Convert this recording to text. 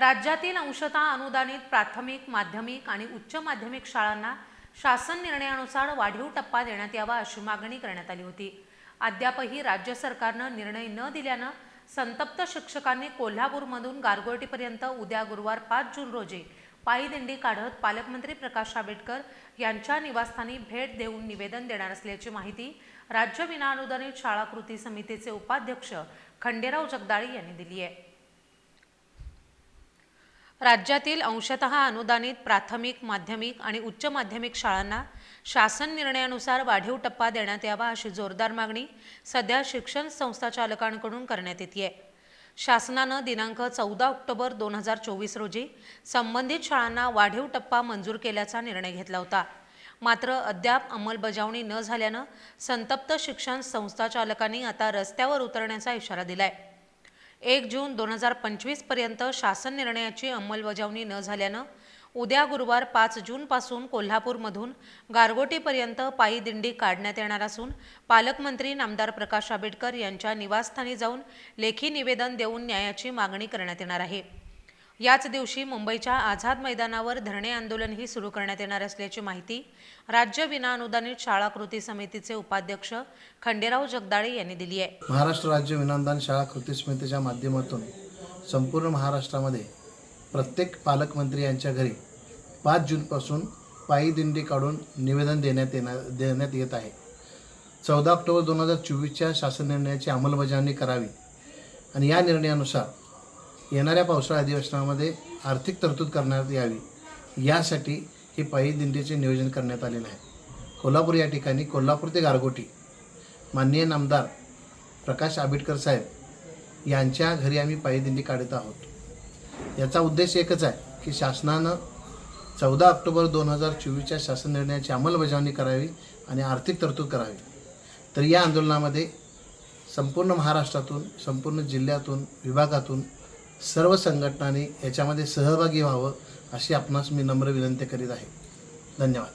राज्यातील अंशतः अनुदानित प्राथमिक माध्यमिक आणि उच्च माध्यमिक शाळांना शासन निर्णयानुसार वाढीव टप्पा देण्यात यावा अशी मागणी करण्यात आली होती. अद्यापही राज्य सरकारनं निर्णय न दिल्यानं संतप्त शिक्षकांनी कोल्हापूरमधून गारगोटीपर्यंत उद्या गुरुवार पाच जून रोजी पायी दिंडी काढत पालकमंत्री प्रकाश आंबेडकर यांच्या निवासस्थानी भेट देऊन निवेदन देणार असल्याची माहिती राज्य विनाअनुदानित शाळा कृती समितीचे उपाध्यक्ष खंडेराव जगदाळे यांनी दिली आहे. राज्यातील अंशतः अनुदानित प्राथमिक माध्यमिक आणि उच्च माध्यमिक शाळांना शासन निर्णयानुसार वाढीव टप्पा देण्यात यावा अशी जोरदार मागणी सध्या शिक्षण संस्था चालकांकडून करण्यात येते आहे. शासनानं दिनांक चौदा ऑक्टोबर दोन हजार चोवीस रोजी संबंधित शाळांना वाढीव टप्पा मंजूर केल्याचा निर्णय घेतला होता. मात्र अद्याप अंमलबजावणी न झाल्यानं संतप्त शिक्षण संस्था चालकांनी आता रस्त्यावर उतरण्याचा इशारा दिलाय. एक जून दोन हजार पंचवीसपर्यंत शासन निर्णयाची अंमलबजावणी न झाल्यानं उद्या गुरुवार पाच जूनपासून कोल्हापूरमधून गारगोटीपर्यंत पायी दिंडी काढण्यात येणार असून पालकमंत्री नामदार प्रकाश आंबेडकर यांच्या निवासस्थानी जाऊन लेखी निवेदन देऊन न्यायाची मागणी करण्यात येणार आहे. याच दिवशी मुंबईच्या आझाद मैदानावर धरणे आंदोलनही सुरू करण्यात येणार असल्याची माहिती राज्य विनाअनुदानित शाळा कृती समितीचे उपाध्यक्ष खंडेराव जगदाळे यांनी दिली आहे. महाराष्ट्र राज्य विनाअनुदान शाळा कृती समितीच्या माध्यमातून संपूर्ण महाराष्ट्रामध्ये प्रत्येक पालकमंत्री यांच्या घरी पाच जूनपासून पायी दिंडी काढून निवेदन देण्यात येणार देण्यात येत आहे. चौदा ऑक्टोबर दोन हजार चोवीसच्या शासन निर्णयाची अंमलबजावणी करावी आणि या निर्णयानुसार येणाऱ्या पावसाळा अधिवेशनामध्ये आर्थिक तरतूद करण्यात यावी. यासाठी हे पायी दिंडीचे नियोजन करण्यात आलेलं आहे. कोल्हापूर या ठिकाणी कोल्हापूर ते गारगोटी. माननीय नामदार प्रकाश आंबेडकर साहेब यांच्या घरी आम्ही पायी दिंडी काढत आहोत. याचा उद्देश एकच आहे की शासनानं चौदा ऑक्टोबर दोन हजार चोवीसच्या शासन निर्णयाची अंमलबजावणी करावी आणि आर्थिक तरतूद करावी. तर या आंदोलनामध्ये संपूर्ण महाराष्ट्रातून संपूर्ण जिल्ह्यातून विभागातून सर्व संघटनांनी याच्यामध्ये सहभागी व्हावं अशी आपणास मी नम्र विनंती करीत आहे. धन्यवाद.